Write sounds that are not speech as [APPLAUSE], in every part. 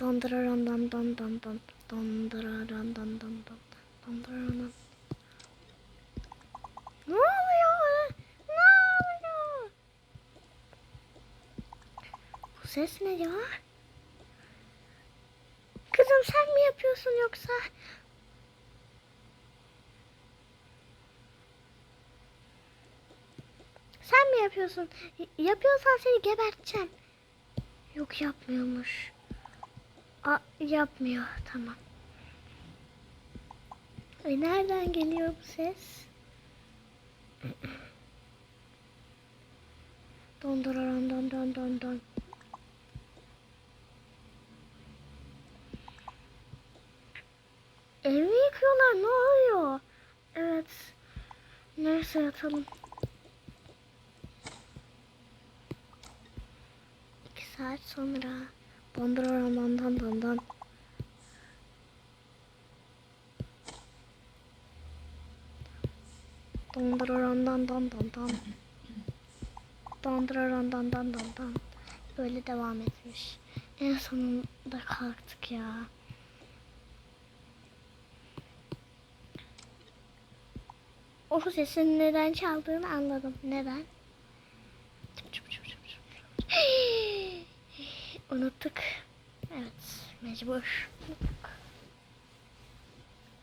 Dondıraran dan dan dan dan. Dondıraran dan dan dan. Dondıraran. Ne oluyor? Ne oluyor? Bu ses ne ya? Kızım sen mi yapıyorsun yoksa? Sen mi yapıyorsun? Yapıyorsan seni geberteceğim. Yok yapmıyormuş. A yapmıyor. Tamam. Ay nereden geliyor bu ses? [CLEARS THROAT] Donduraran don don don don. Evi yıkıyorlar ne oluyor? Evet. Neyse yatalım. İki saat sonra. Don don don don. Donduraran don don don don. Böyle devam etmiş. En sonunda kalktık ya. O sesin neden çaldığını anladım. Neden? Unuttuk. Evet, mecbur. Unuttuk.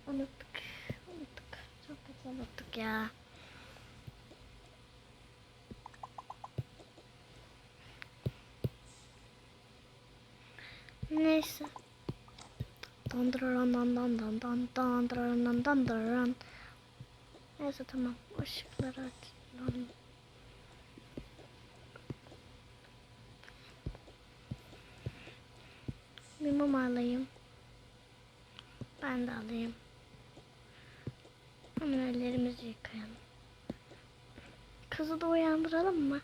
Unuttuk. Unuttuk. Çok kötü unuttuk ya. Neyse. Dondıraran dan dan dan dan dondıraran dan dan dan Neyse tamam. Işıkları açalım. Bir alayım. Ben de alayım. Hemen ellerimizi yıkayalım. Kızı da uyandıralım mı?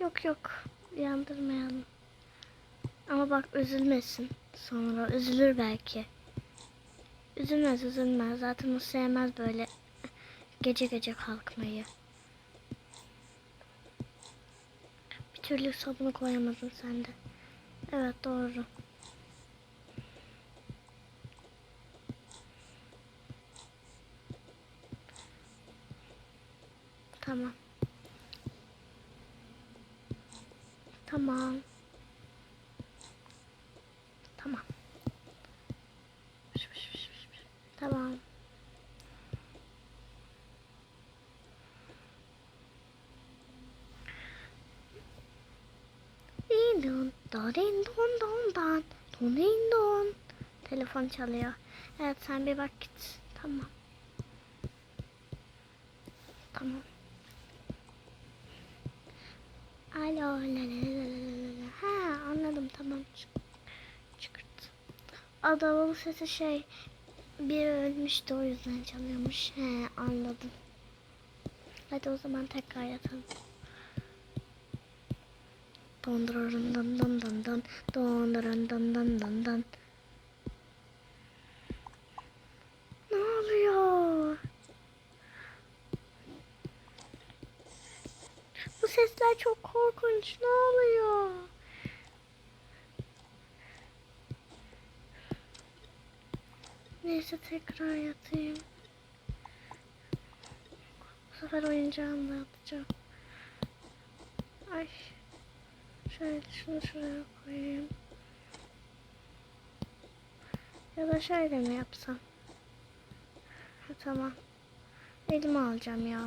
Yok yok. Uyandırmayalım. Ama bak üzülmesin. Sonra üzülür belki. Üzülmez üzülmez. Zaten o sevmez böyle gece gece kalkmayı. Bir türlü sabunu koyamadın sen de. Evet doğru. Tamam. Tamam. Tamam. Tamam. Din don, din don don dan, don din don. Telefon çalıyor. Evet sen bir bak git. Tamam. Adamın sesi şey bir ölmüştü o yüzden çalıyormuş. He anladım. Hadi o zaman tekrar yatalım. Dondurun dan dan dan dan dondurun dan dan dan dan. Ne oluyor? Bu sesler çok korkunç. Ne oluyor? Neyse tekrar yatayım. Bu sefer oyuncağımı da atacağım. Ay. Şöyle şunu şuraya koyayım. Ya da şöyle mi yapsam? Ha, tamam. Elime alacağım ya.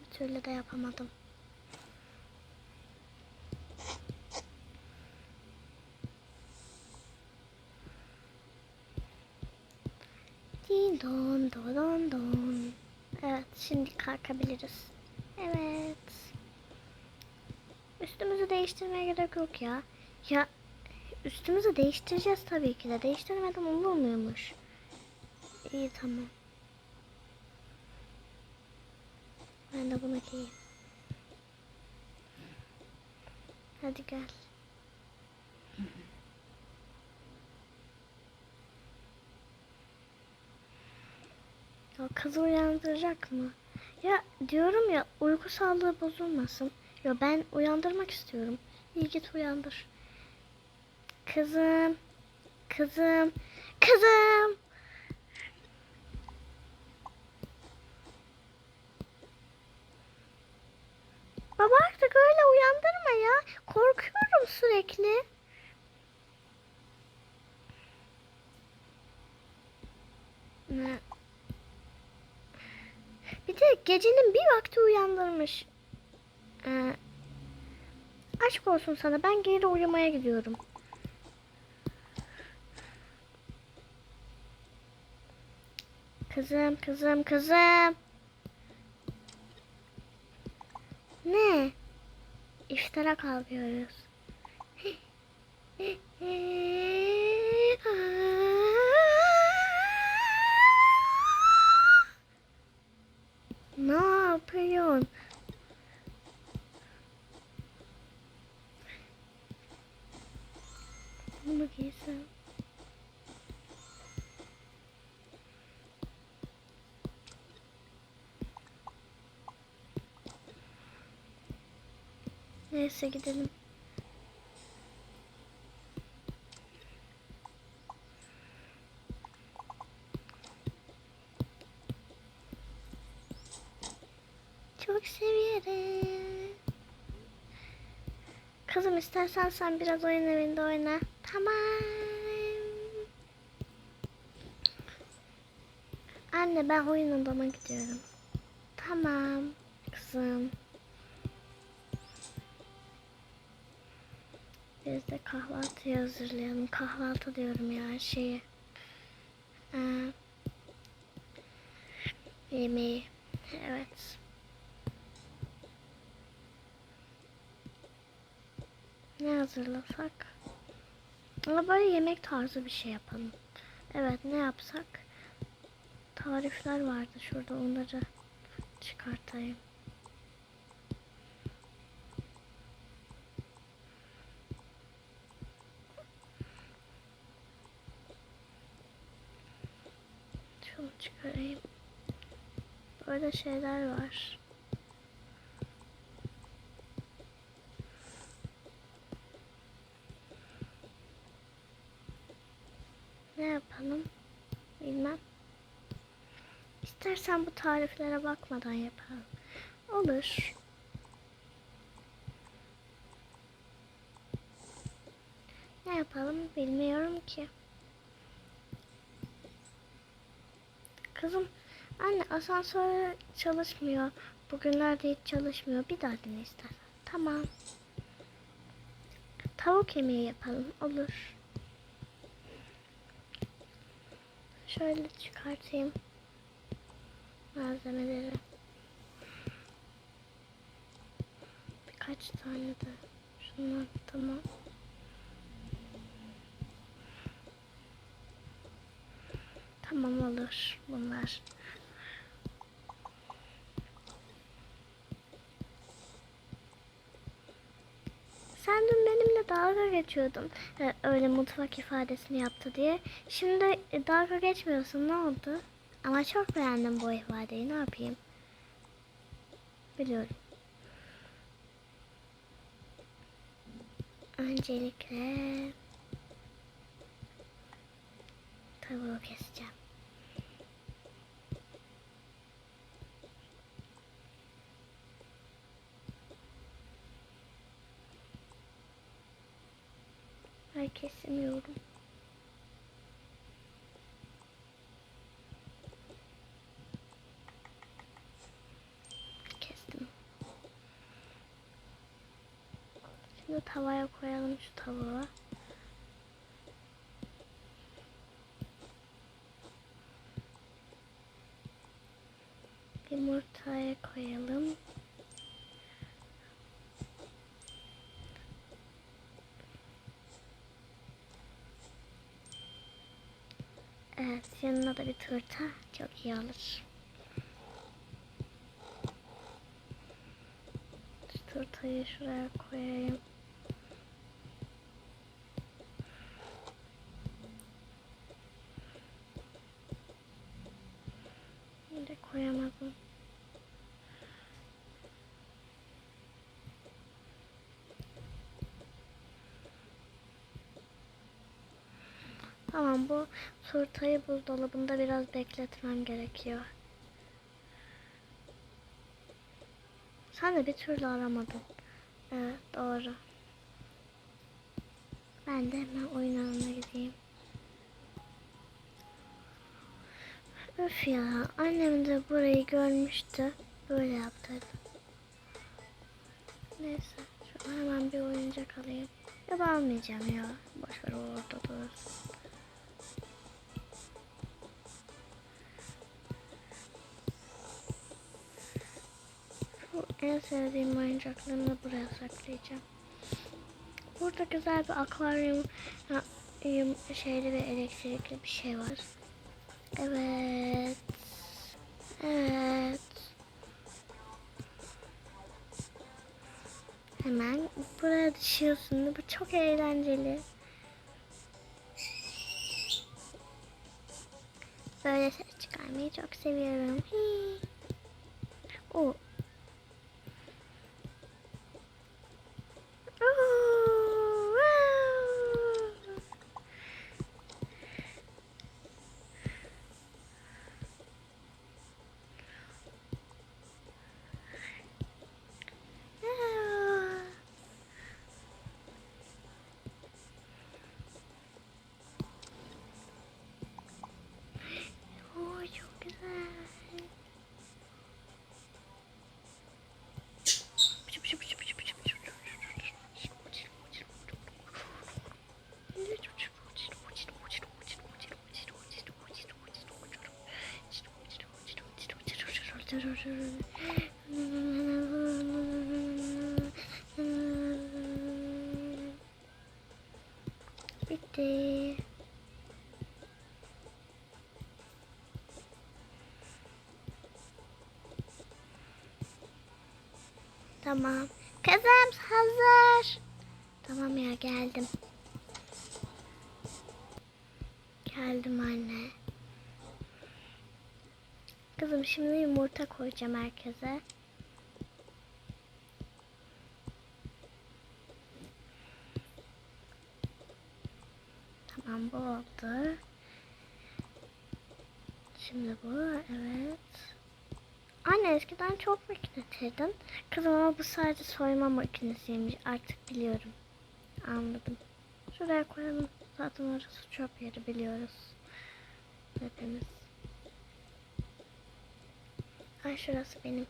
Bir türlü de yapamadım. Din don don don don. Evet şimdi kalkabiliriz. Evet. Üstümüzü değiştirmeye gerek yok ya. Ya üstümüzü değiştireceğiz tabii ki de. Değiştirmeden olur muymuş? İyi tamam. Ben de bunu giyeyim. Hadi gel. Ya kızı uyandıracak mı? Ya diyorum ya uyku sağlığı bozulmasın. Ya ben uyandırmak istiyorum. İyi git uyandır. Kızım. Kızım. Kızım. Baba artık öyle uyandırma ya. Korkuyorum sürekli. Ne? Bir de gecenin bir vakti uyandırmış. Ee, aşk olsun sana. Ben geri uyumaya gidiyorum. Kızım, kızım, kızım. Ne? İftara kalkıyoruz. [LAUGHS] ne yapıyorsun? Bunu giysem. Neyse gidelim. Çok severim. Kızım istersen sen biraz oyun evinde oyna. Tamam. Anne ben oyun odama gidiyorum. Tamam kızım. Biz de kahvaltıyı hazırlayalım. Kahvaltı diyorum ya şeyi. Ee, yemeği. Evet. Ne hazırlasak? Ama böyle yemek tarzı bir şey yapalım. Evet ne yapsak? Tarifler vardı şurada onları çıkartayım. Şunu çıkarayım. Böyle şeyler var. Ne yapalım? Bilmem. İstersen bu tariflere bakmadan yapalım. Olur. Ne yapalım bilmiyorum ki. Kızım anne asansör çalışmıyor. Bugünlerde hiç çalışmıyor. Bir daha dene istersen. Tamam. Tavuk yemeği yapalım. Olur. Şöyle çıkartayım malzemeleri. Birkaç tane de şundan tamam. Tamam olur bunlar. Sen dün benimle dalga geçiyordun. Ee, öyle mutfak ifadesini yaptı diye. Şimdi e, dalga geçmiyorsun. Ne oldu? Ama çok beğendim bu ifadeyi. Ne yapayım? Biliyorum. Öncelikle tavuğu keseceğim. Ay kesemiyorum. Şimdi tavaya koyalım şu tavuğu. Yumurtaya koyalım. Evet, yanına da bir turta çok iyi olur. Şu turtayı şuraya koyayım. Şimdi koyamadım. Tamam bu turtayı buzdolabında biraz bekletmem gerekiyor. Sen de bir türlü aramadın. Evet doğru. Ben de hemen oyun alanına gideyim. Öf ya annem de burayı görmüştü. Böyle yaptıydı. Neyse şu hemen bir oyuncak alayım. Ya almayacağım ya. Boşver orada dursun. En sevdiğim oyuncaklarımı da buraya saklayacağım. Burada güzel bir akvaryum şeyli ve elektrikli bir şey var. Evet. Evet. Hemen buraya düşüyorsun. Bu çok eğlenceli. Böyle ses çıkarmayı çok seviyorum. Hii. Oo, wow. Aa. Oo, çok güzel. Bitti. Tamam. Kızım hazır. Tamam ya geldim. Geldim anne. Şimdi yumurta koyacağım herkese. Tamam bu oldu. Şimdi bu evet. Anne eskiden çok makinetiydin. Kızım ama bu sadece soyma makinesiymiş. Artık biliyorum. Anladım. Şuraya koyalım. Zaten orası çöp yeri biliyoruz. Hepimiz. Ay şurası benim.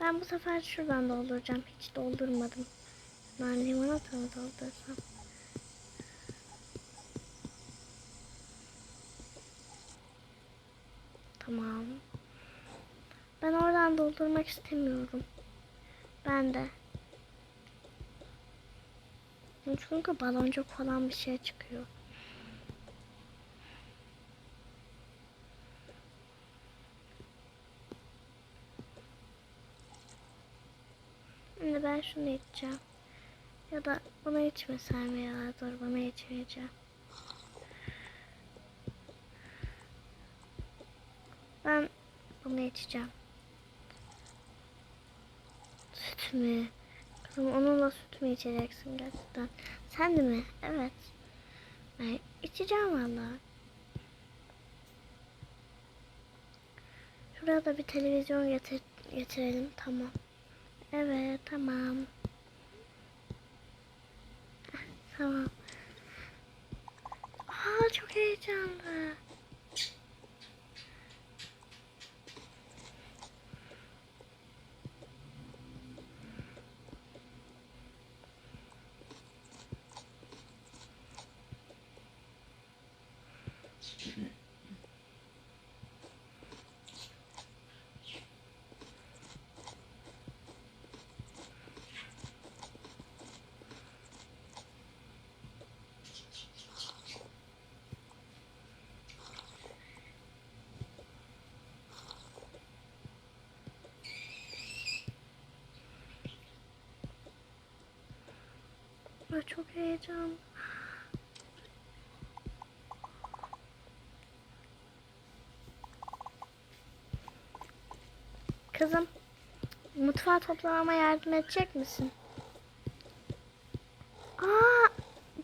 Ben bu sefer şuradan dolduracağım. Hiç doldurmadım. Ben limonata mı doldursam? Tamam. Ben oradan doldurmak istemiyorum. Ben de. Çünkü baloncuk falan bir şey çıkıyor. Şimdi ben şunu içeceğim. Ya da bunu içmesem ya. Dur bunu içmeyeceğim. Ben bunu içeceğim. Süt mü? Kızım onunla süt mü içeceksin gerçekten? Sen de mi? Evet. Ben içeceğim valla. Şuraya da bir televizyon getir getirelim. Tamam. Evet tamam. Tamam. Aa çok heyecanlı. Ay çok heyecanlı. Kızım, mutfağı toplamama yardım edecek misin? Aa,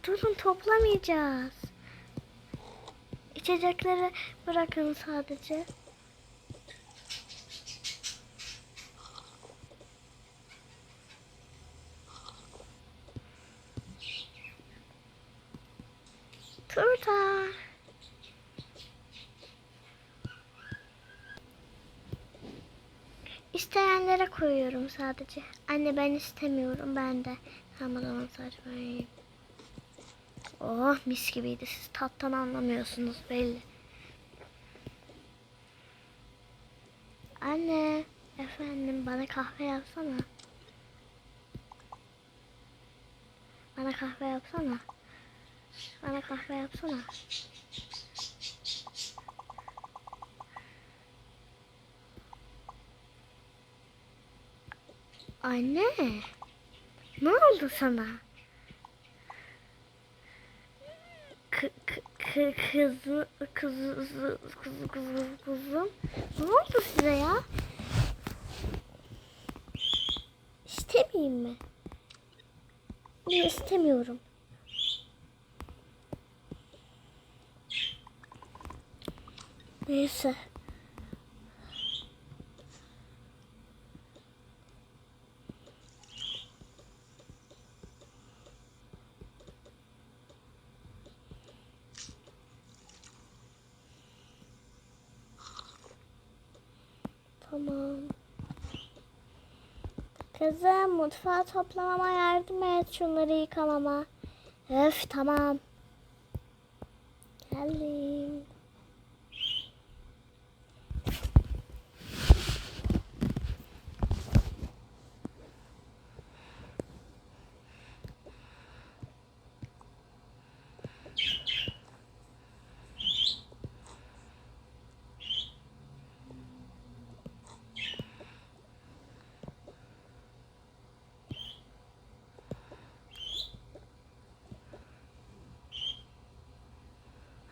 durun toplamayacağız. İçecekleri bırakın sadece. Turta. İsteyenlere koyuyorum sadece. Anne ben istemiyorum ben de. Tamam o zaman sadece ben yiyeyim. Oh mis gibiydi. Siz tattan anlamıyorsunuz belli. Anne, efendim bana kahve yapsana. Bana kahve yapsana. Bana kahve yapsana. Anne, ne oldu sana? Kı, kı, kı, kızı, kızı, kızı, kızı, kızı, kızım. Ne oldu size ya? İstemeyeyim mi? Ben istemiyorum. Neyse. Tamam. Kızım mutfağı toplamama yardım et şunları yıkamama. Öf tamam. Geldim.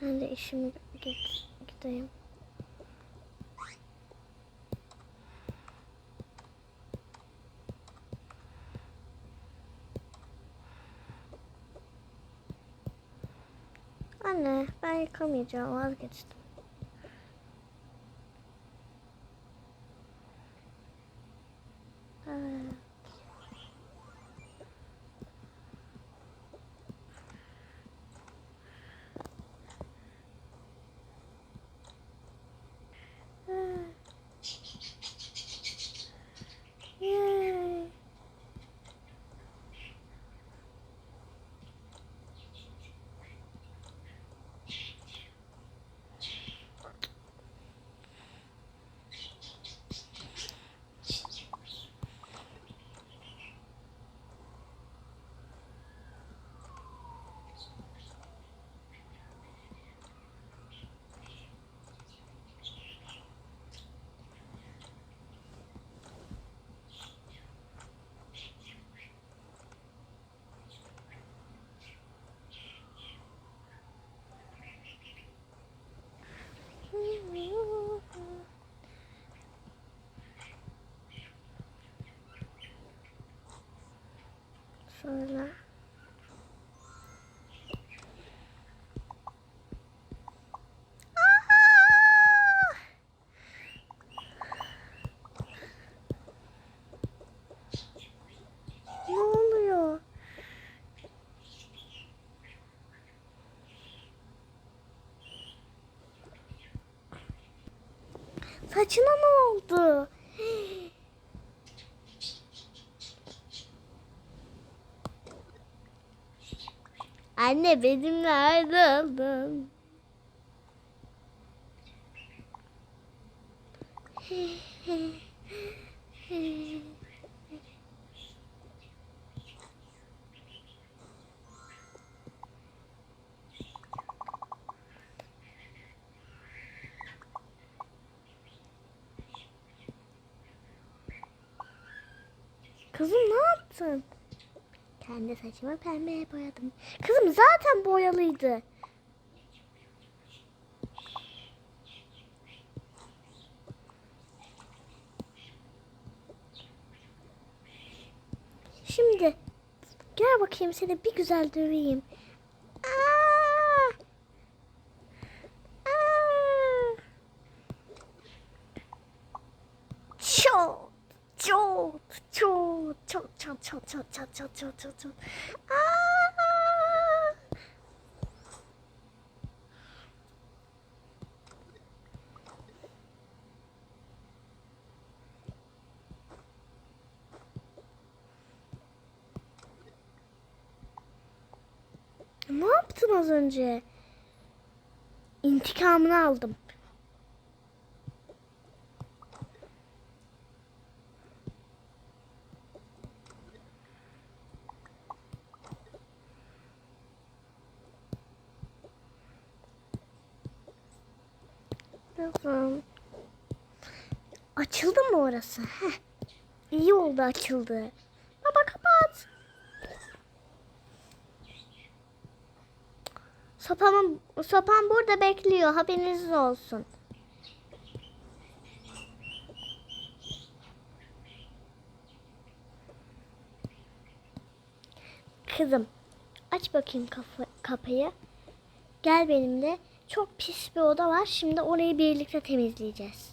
Ben de işimi git, gideyim. Anne ben yıkamayacağım vazgeçtim. Şöyle. Aa! Ne oluyor? Saçına ne oldu? Anne benimle ayrıldın. Kızım [LAUGHS] ne yaptın? Kendi saçımı pembeye boyadım. Kızım zaten boyalıydı. Şimdi Gel bakayım seni bir güzel döveyim. çal çal çal çal çal çal çal. Ne yaptın az önce? Kızım. Açıldı mı orası? Heh. İyi oldu açıldı. Baba kapat. Sopamın, sopam burada bekliyor. Haberiniz olsun. Kızım aç bakayım kafa, kapıyı. Gel benimle. Çok pis bir oda var. Şimdi orayı birlikte temizleyeceğiz.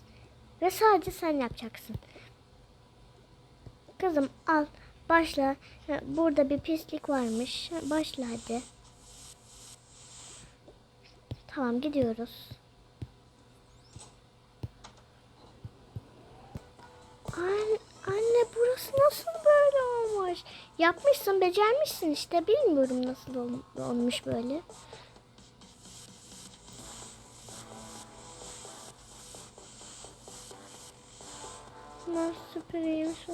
Ve sadece sen yapacaksın. Kızım al başla. Burada bir pislik varmış. Başla hadi. Tamam gidiyoruz. Anne, anne burası nasıl böyle olmuş? Yapmışsın, becermişsin işte. Bilmiyorum nasıl ol- olmuş böyle. Nasıl süper iyiymiş.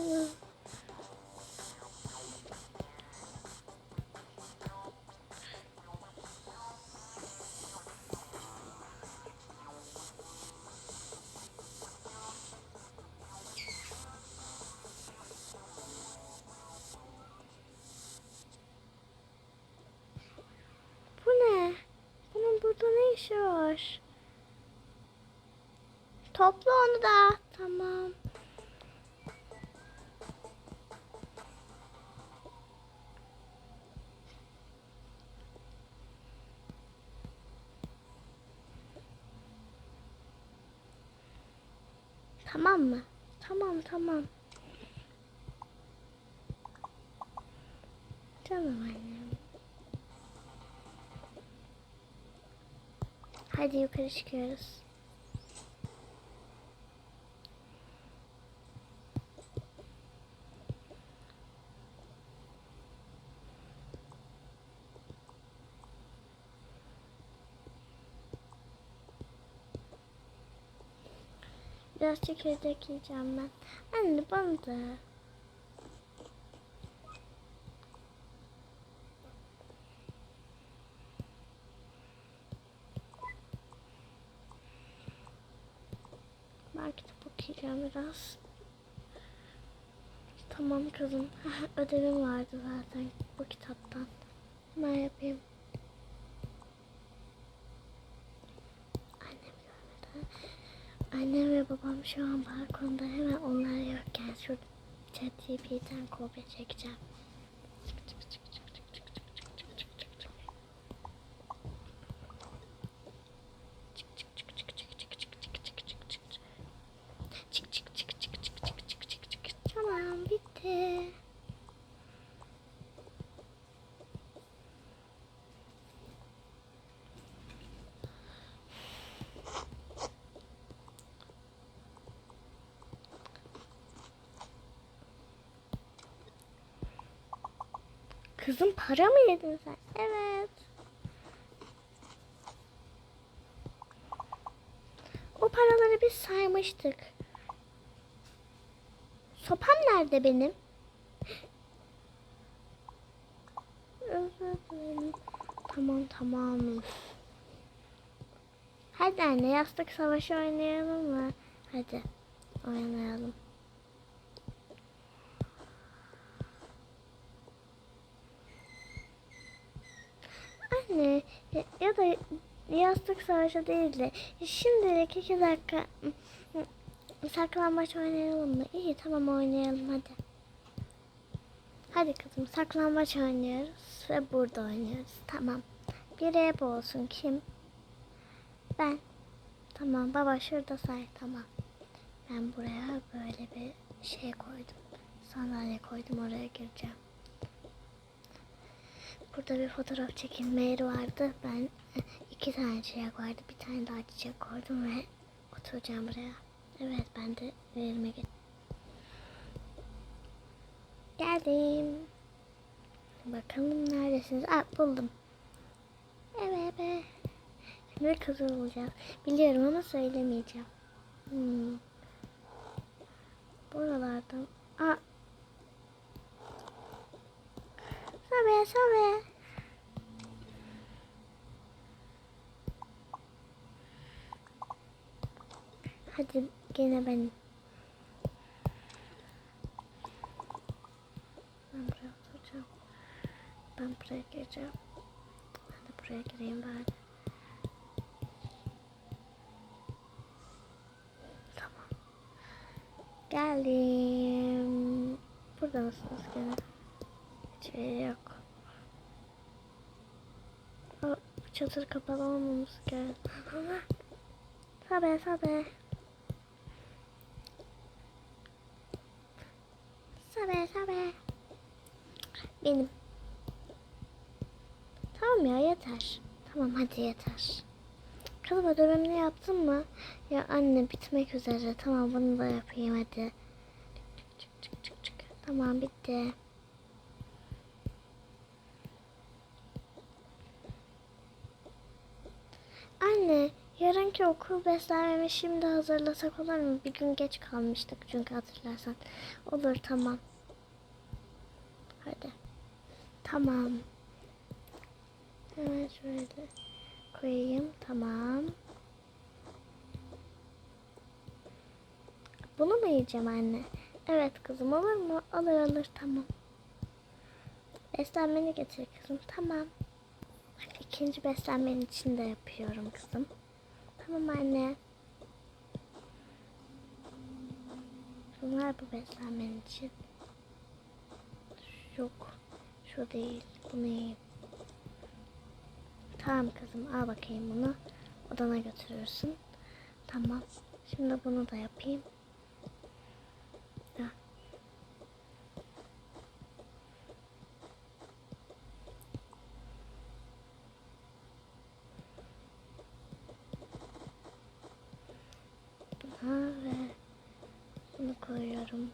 Tamam mı? Tamam tamam. Tamam annem. Hadi yukarı çıkıyoruz. Biraz çekirdek yiyeceğim ben. Anne bana da. Ben kitap okuyacağım biraz. Tamam kızım. [LAUGHS] Ödevim vardı zaten bu kitaptan. Hemen yapayım. Annem görmedi. Annem ve babam şu an balkonda hemen onlar yokken şurada ChatGPT'den kopya çekeceğim. Tamam bitti. Kızım para mı yedin sen? Evet. O paraları biz saymıştık. Sopam nerede benim? Özür dilerim. Tamam. Hadi anne yastık savaşı oynayalım mı? Hadi oynayalım. Anne ya, da yastık savaşı değil de şimdilik iki dakika saklambaç oynayalım mı? İyi tamam oynayalım hadi. Hadi kızım saklambaç oynuyoruz ve burada oynuyoruz. Tamam. Bir ebe olsun kim? Ben. Tamam baba şurada say tamam. Ben buraya böyle bir şey koydum. Sandalye koydum oraya gireceğim. Burada bir fotoğraf çekilme yeri vardı. Ben e, iki tane çiçek vardı. Bir tane daha çiçek koydum ve oturacağım buraya. Evet ben de yerime gittim. Geldim. Bakalım neredesiniz? Aa buldum. Evet be. Şimdi kızı bulacağız. Biliyorum ama söylemeyeceğim. Hmm. Buralardan. Aa. Sabe sabe. Hadi gene ben. Ben buraya oturacağım. Ben buraya gireceğim. Ben de buraya gireyim bari. Tamam. Geldim. Burada mısınız gene? Şey yok. Bu çadır kapalı olmaması gerek. Sabe sabe. Sabe sabe. Benim. Tamam ya yeter. Tamam hadi yeter. Kızım ödevini yaptın mı? Ya anne bitmek üzere. Tamam bunu da yapayım hadi. Çık çık çık çık. Tamam bitti. Anne yarınki okul beslenmemi şimdi hazırlasak olur mu? Bir gün geç kalmıştık çünkü hatırlarsan. Olur tamam. Hadi. Tamam. Hemen şöyle koyayım. Tamam. Bunu mu yiyeceğim anne? Evet kızım olur mu? Olur olur tamam. Beslenmeni getir kızım. Tamam. İkinci beslenmenin için de yapıyorum kızım. Tamam anne. Bunlar bu beslenmenin için. Yok. Şu değil. Bunu yiyeyim. Tamam kızım al bakayım bunu. Odana götürürsün. Tamam. Şimdi bunu da yapayım. Da. Ha ve bunu koyuyorum.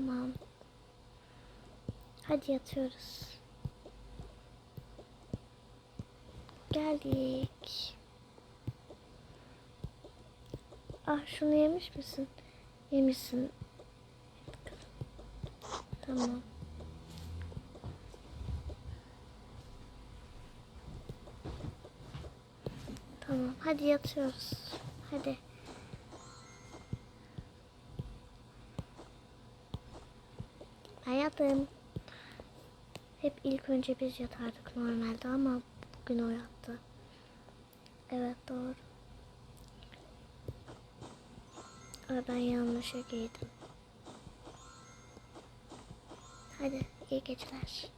Tamam. Hadi yatıyoruz. Geldik. Ah şunu yemiş misin? Yemişsin. Tamam. Tamam. Hadi yatıyoruz. Hadi. Yattım. Hep ilk önce biz yatardık normalde ama bugün o yattı. Evet doğru. Ama ben yanlışa giydim. Hadi iyi geceler.